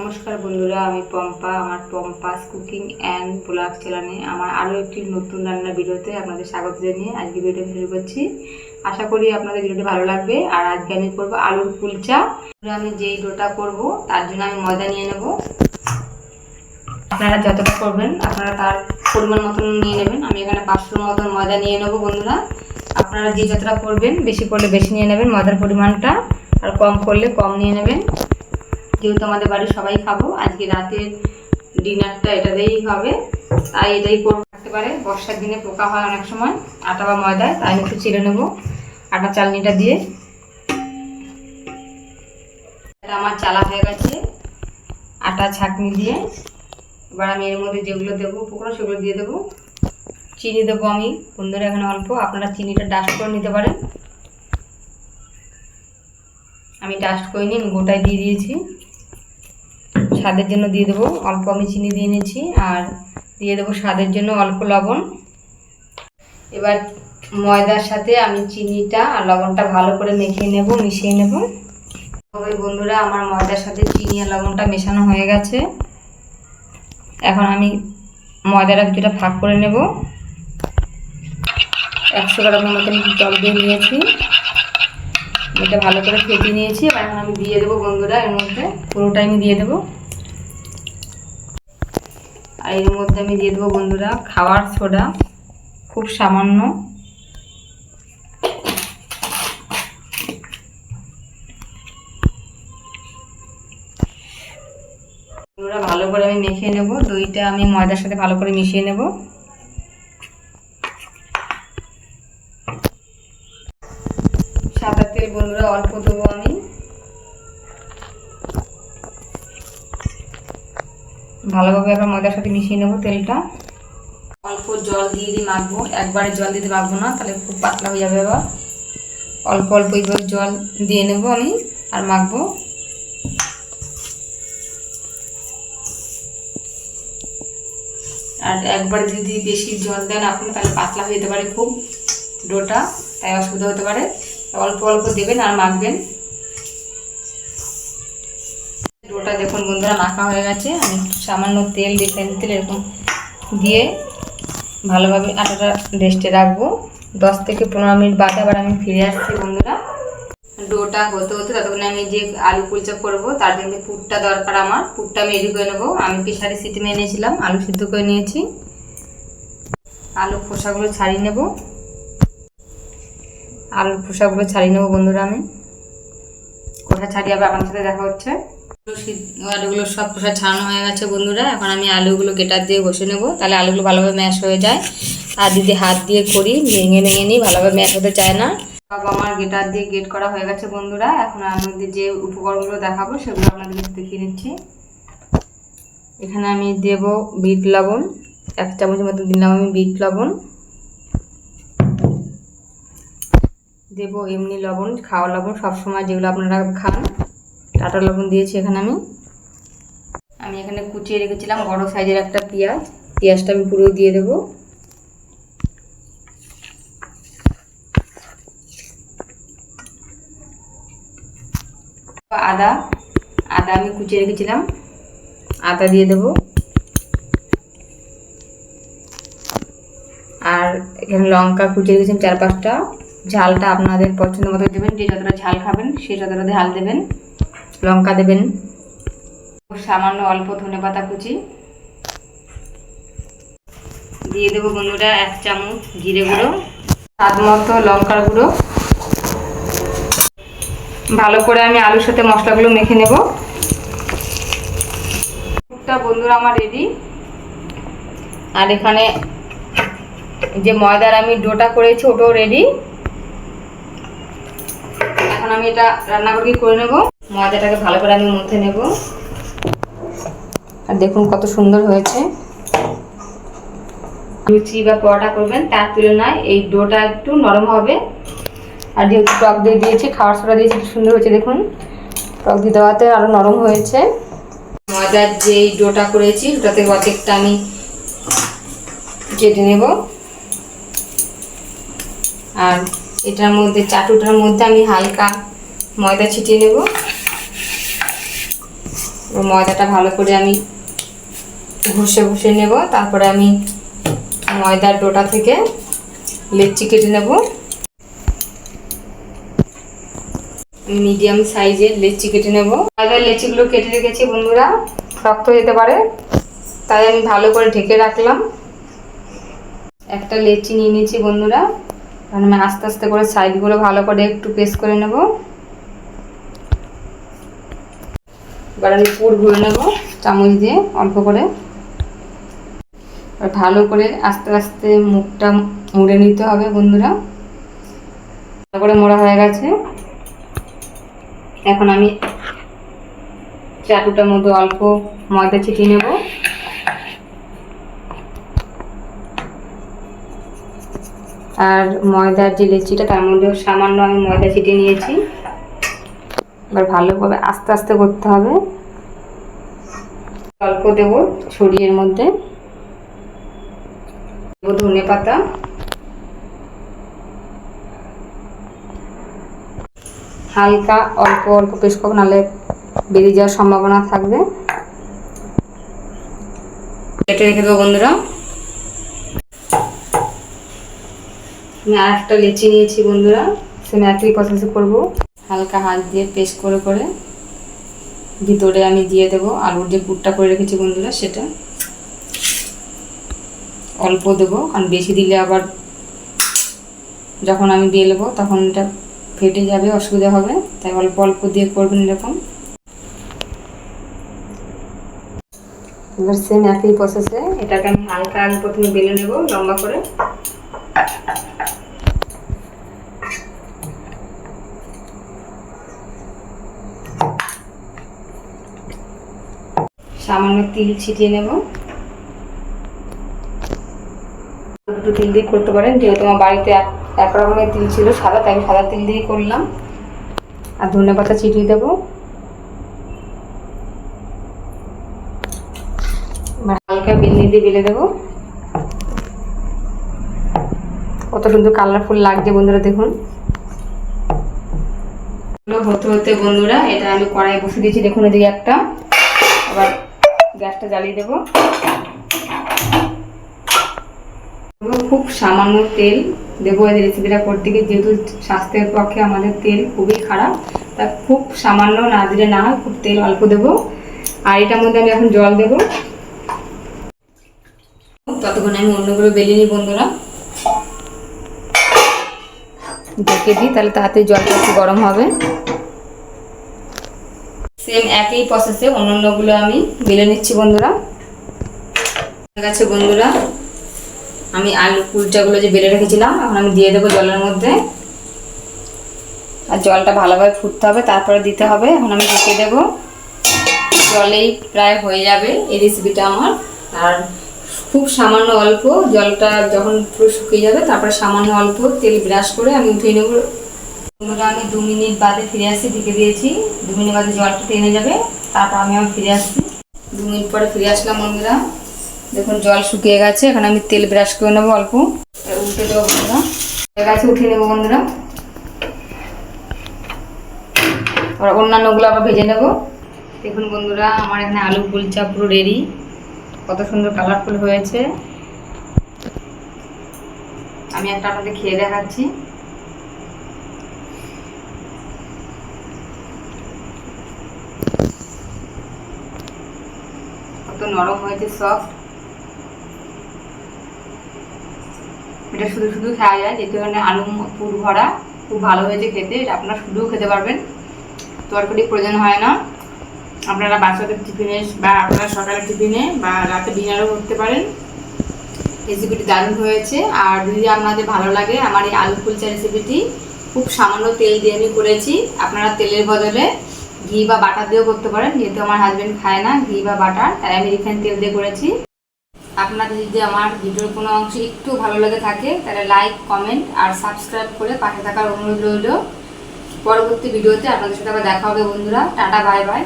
নমস্কার বন্ধুরা, আমি পম্পা। আমার পম্পাস কুকিং অ্যান্ড ব্লগ চ্যানেলে আমার আরও একটি নতুন রান্নার ভিডিওতে আপনাদের স্বাগত জানিয়ে আজকে ভিডিওটা শুরু করছি। আশা করি আপনাদের ভিডিওটি ভালো লাগবে। আর আজকে আমি করব আলুর কুলচা। আমি যেই ডোটা করব, তার জন্য আমি ময়দা নিয়ে নেব। আপনারা যতটা করবেন, আপনারা তার পরিমাণ মতন নিয়ে নেবেন। আমি এখানে পাঁচশোর মতন ময়দা নিয়ে নেব বন্ধুরা। আপনারা যে যতটা করবেন, বেশি করলে বেশি নিয়ে নেবেন ময়দার পরিমাণটা। আর কম করলে কম নিয়ে নেবেন। যেহেতু আমাদের বাড়ির সবাই খাব। আজকে রাতের ডিনারটা এটা দিয়েই হবে। তাই এটাই করে থাকতে পারে বর্ষার দিনে পোকা হয় অনেক সময়, আটা বা ময়দায় তাই একটু চিড়ে নেব আটা চালনিটা দিয়ে। এটা আমার চালা হয়ে গেছে, আটা ছাঁকনি দিয়ে। এবার আমি এর মধ্যে যেগুলো দেবো, উপকরণ সেগুলো দিয়ে দেবো। চিনি দেবো আমি, বন্ধুরা এখানে অল্প, আপনারা চিনিটা ডাস্ট করে নিতে পারেন। আমি ডাস্ট করে আমি গোটায় দিয়ে দিয়েছি। স্বাদের জন্য দিয়ে দেবো। অল্প আমি চিনি দিয়ে নিয়েছি আর দিয়ে দেবো স্বাদের জন্য অল্প লবণ। এবার ময়দার সাথে আমি চিনিটা আর লবণটা ভালো করে মেখে নেব, মিশিয়ে নেব। তবে বন্ধুরা, আমার ময়দার সাথে চিনি আর লবণটা মেশানো হয়ে গেছে। এখন আমি ময়দাটা কিছুটা ফাঁক করে নেব। একশো গ্রামের মতন জল দিয়ে নিয়েছি। এটা ভালো করে ফেটে নিয়েছি। এবার এখন আমি দিয়ে দেবো বন্ধুরা, এর মধ্যে পুরোটাই আমি দিয়ে দেবো। আর এর মধ্যে আমি দিয়ে দেবো বন্ধুরা খাওয়ার সোডা, খুব সামান্য। ভালো করে আমি মেখে নেব, দইটা আমি ময়দার সাথে ভালো করে মিশিয়ে নেব। সাদা তেল বন্ধুরা অল্প দেবো আমি। ভালোভাবে এবার ময়দার সাথে মিশিয়ে নেব তেলটা। অল্প জল দিয়ে দিয়ে মাখবো। একবারে জল দিতে মাখবো না, তাহলে খুব পাতলা হয়ে যাবে এবার অল্প অল্প এইভাবে জল দিয়ে নেব আমি আর মাখবো। আর একবার যদি বেশি জল দেন আপনি, তাহলে পাতলা হয়ে যেতে পারে খুব ডোটা, তাই অসুবিধা হতে পারে। অল্প অল্প দেবেন আর মাখবেন। ডোটা দেখুন বন্ধুরা, মাখা হয়ে গেছে। আমি সামান্য তেল রিফাইন তেল এরকম দিয়ে ভালোভাবে আটাটা রেস্টে রাখব। দশ থেকে পনেরো মিনিট বাদে আবার আমি ফিরে আসছি বন্ধুরা। ডোটা হতে হতে ততক্ষণে আমি যে আলু কুলচা করব, তার জন্য পুরটা দরকার আমার। পুরটা আমি রেডি করে নেব। আমি প্রেশারে সিটি মেরে নিয়েছিলাম, আলু সিদ্ধ করে নিয়েছি। আলু খোসাগুলো ছাড়িয়ে নেব। আলুর খোসাগুলো ছাড়িয়ে নেব বন্ধুরা আমি। খোসা ছাড়িয়ে আবার আপনার সাথে দেখা হচ্ছে। আলুগুলো সব খোসা ছাড়ানো হয়ে গেছে বন্ধুরা। এখন আমি আলুগুলো গেটার দিয়ে ঘষে নেব। তাহলে আলুগুলো ভালোভাবে ম্যাশ হয়ে যায়। আর যদি হাত দিয়ে করি, ভেঙে ভেঙে নিই, ভালোভাবে ম্যাশ হতে চায় না। সব আমার গেটার দিয়ে গেট করা হয়ে গেছে বন্ধুরা। এখন আমাদের যে উপকরণগুলো দেখাবো সেগুলো আপনাদের দেখিয়ে নিচ্ছি। এখানে আমি দেব বিট লবণ। এক চামচের মতো দিলাম আমি বিট লবণ। দেব এমনি লবণ, খাওয়া লবণ, সবসময় যেগুলো আপনারা খান। টাটা লবণ দিয়েছি এখানে আমি। আমি এখানে কুচিয়ে রেখেছিলাম বড় সাইজের একটা পেঁয়াজ। পেঁয়াজটা আমি পুরো দিয়ে দেবো। আদা আদা আমি কুচিয়ে রেখেছিলাম। আদা দিয়ে দেবো। আর এখানে লঙ্কা কুচিয়ে রেখেছিলাম চার পাঁচটা। ঝালটা আপনাদের পছন্দ মতো দেবেন, যে যতটা ঝাল খাবেন, সে যতটা ঝাল দেবেন। লঙ্কা দেবেন। সামান্য অল্প ধনে পাতা কুচি। দিয়ে দেবো বন্ধুরা এক চামচ জিরে গুঁড়ো, স্বাদ মতো লঙ্কার গুঁড়ো। ভালো করে আমি আলুর সাথে মশলাগুলো মেখে নেব। বন্ধুরা আমার রেডি আর এখানে যে ময়দার আমি ডোটা করেছি, ওটাও রেডি এখন আমি এটা রান্না করে করে নেব। ময়দাটাকে ভালো করে আমি মুথে নেব। আর দেখুন কত সুন্দর হয়েছে। লুচি বা পরোটা করবেন, তার তুলনায় এই ডোটা একটু নরম হবে। আর যেহেতু টক দিয়ে দিয়েছি, খাওয়ার সোডা দিয়েছি সুন্দর হয়েছে, দেখুন। টক দিয়ে দেওয়াতে আরও নরম হয়েছে। ময়দার যে ডোটা করেছি ওটাতে অর্ধেকটা আমি কেটে নেব। আর এটার মধ্যে, চাটুটার মধ্যে আমি হালকা ময়দা ছিটিয়ে নেব। এবার ময়দাটা ভালো করে আমি ঘষে ঘষে নেব। তারপরে আমি ময়দার ডোটা থেকে লেচি কেটে নেব। মিডিয়াম সাইজের লেচি কেটে নেব। ময়দার লেচিগুলো কেটে রেখেছি বন্ধুরা, শক্ত যেতে পারে, তাই আমি ভালো করে ঢেকে রাখলাম। একটা লেচি নিয়ে নিয়েছি বন্ধুরা আমি আস্তে আস্তে করে সাইডগুলো ভালো করে একটু পেস্ট করে নেব। এবার আমি পুর ভরে নেব চামচ দিয়ে অল্প করে। এবার ভালো করে আস্তে আস্তে মুখটা মুড়ে নিতে হবে বন্ধুরা। ভালো করে মোড়া হয়ে গেছে। এখন আমি চাটুটার মধ্যে অল্প ময়দা ছিটিয়ে নেব। আর ময়দার যে লেচিটা, তার মধ্যে সামান্য আমি ময়দা ছিটিয়ে নিয়েছি। এবার ভালোভাবে আস্তে আস্তে করতে হবে। অল্প দেবো ছড়িয়ের মধ্যে। দেবো ধনে পাতা। হালকা অল্প অল্প করব, নাহলে বেরিয়ে যাওয়ার সম্ভাবনা থাকবে। কেটে রেখে দেবো বন্ধুরা। আমি আর একটা লেচি নিয়েছি বন্ধুরা সেম একই প্রসেসে করব। হালকা হাত দিয়ে পেস্ট করে করে ভিতরে আমি দিয়ে দেবো আলুর যে পুরটা করে রেখেছি বন্ধুরা সেটা। অল্প দেবো, কারণ বেশি দিলে আবার যখন আমি বেলবো তখন এটা ফেটে যাবে, অসুবিধা হবে। তাই অল্প অল্প দিয়ে করবেন এরকম। এবার সেম একই প্রসেসে এটাকে আমি হালকা আগে প্রথমে বেলে নেব লম্বা করে। সামান্য তিল ছিটিয়ে নেব। দুটো তিল দিয়ে করতে পারেন, যেহেতু আমার বাড়িতে এক এক রকমের তিল ছিল সাদা, তাই সাদা তিল দিয়ে করলাম। আর ধনে পাতা ছিটিয়ে দেবো। হালকা বিন্নি দিয়ে বেলে দেবো। কত সুন্দর কালারফুল লাগছে বন্ধুরা, দেখুন। হতে হতে বন্ধুরা, এটা আমি কড়াই বসে দিয়েছি, দেখুন এদিকে একটা। আবার গ্যাসটা জ্বালিয়ে দেবো। খুব সামান্য তেল। দেবো এই রেসিপিটা করতে গিয়ে যেহেতু স্বাস্থ্যের পক্ষে আমাদের তেল খুবই খারাপ, তা খুব সামান্য না দিলে না হয় খুব তেল অল্প দেবো। আর এটার মধ্যে আমি এখন জল দেবো। ততক্ষণ আমি অন্যগুলো বেলে নিই বন্ধুরা। ঢেকে দিই, তাহলে তাড়াতাড়ি জলটা একটু গরম হবে। সেম একই প্রসেসে অন্যান্যগুলো আমি বেলে নিচ্ছি বন্ধুরা। আছে বন্ধুরা, আমি আলু কুলচাগুলো যে বেলে রেখেছিলাম, এখন আমি দিয়ে দেবো জলের মধ্যে। আর জলটা ভালোভাবে ফুটতে হবে, তারপরে দিতে হবে। এখন আমি ঢেকে দেবো। জলেই প্রায় হয়ে যাবে এই রেসিপিটা আমার। আর খুব সামান্য অল্প, জলটা যখন পুরো শুকিয়ে যাবে, তারপরে সামান্য অল্প তেল ব্রাশ করে আমি উঠিয়ে নেব বন্ধুরা, আমি দু মিনিট বাদে ফিরে আসছি, ঢেকে দিয়েছি। দু মিনিট বাদে জলটা টেনে যাবে, তারপর আমি আবার ফিরে আসছি। দু মিনিট পরে ফিরে আসলাম বন্ধুরা। দেখুন, জল শুকিয়ে গেছে, এখানে আমি তেল ব্রাশ করে নেব অল্প। উঠে দেবো বন্ধুরা। গেছে উঠিয়ে নেব বন্ধুরা। এবার অন্যান্যগুলো আবার ভেজে নেব। দেখুন বন্ধুরা, আমার এখানে আলু কুলচা পুরো রেডি কত সুন্দর কালারফুল হয়েছে। আমি একটা আপনাদের খেয়ে দেখাচ্ছি। নরম হয়েছে সফট এটা শুধু শুধু খাওয়া যায়, যেহেতু এখানে আলু পুর ভরা, খুব ভালো হয়েছে খেতে, এটা আপনারা শুধুও খেতে পারবেন। তরকারি প্রয়োজন হয় না। আপনারা বাচ্চাদের টিফিনে বা আপনারা সকালে টিফিনে বা রাতে ডিনারও করতে পারেন। রেসিপিটি দারুণ হয়েছে। আর যদি আপনাদের ভালো লাগে আমার এই আলু কুলচা রেসিপিটি, খুব সামান্য তেল দিয়ে আমি করেছি। আপনারা তেলের বদলে ঘি বা বাটার দিয়েও করতে পারেন, যেহেতু আমার হাজব্যান্ড খায় না, ঘি বা বাটার, তাই আমি রিফাইন তেল দিয়ে করেছি। আপনাদের যদি আমার ভিডিওর কোনো অংশ একটু ভালো লেগে থাকে, তাহলে লাইক কমেন্ট আর সাবস্ক্রাইব করে পাশে থাকার অনুরোধ রইল। পরবর্তী ভিডিওতে আপনাদের সাথে আবার দেখা হবে বন্ধুরা। Tata bye bye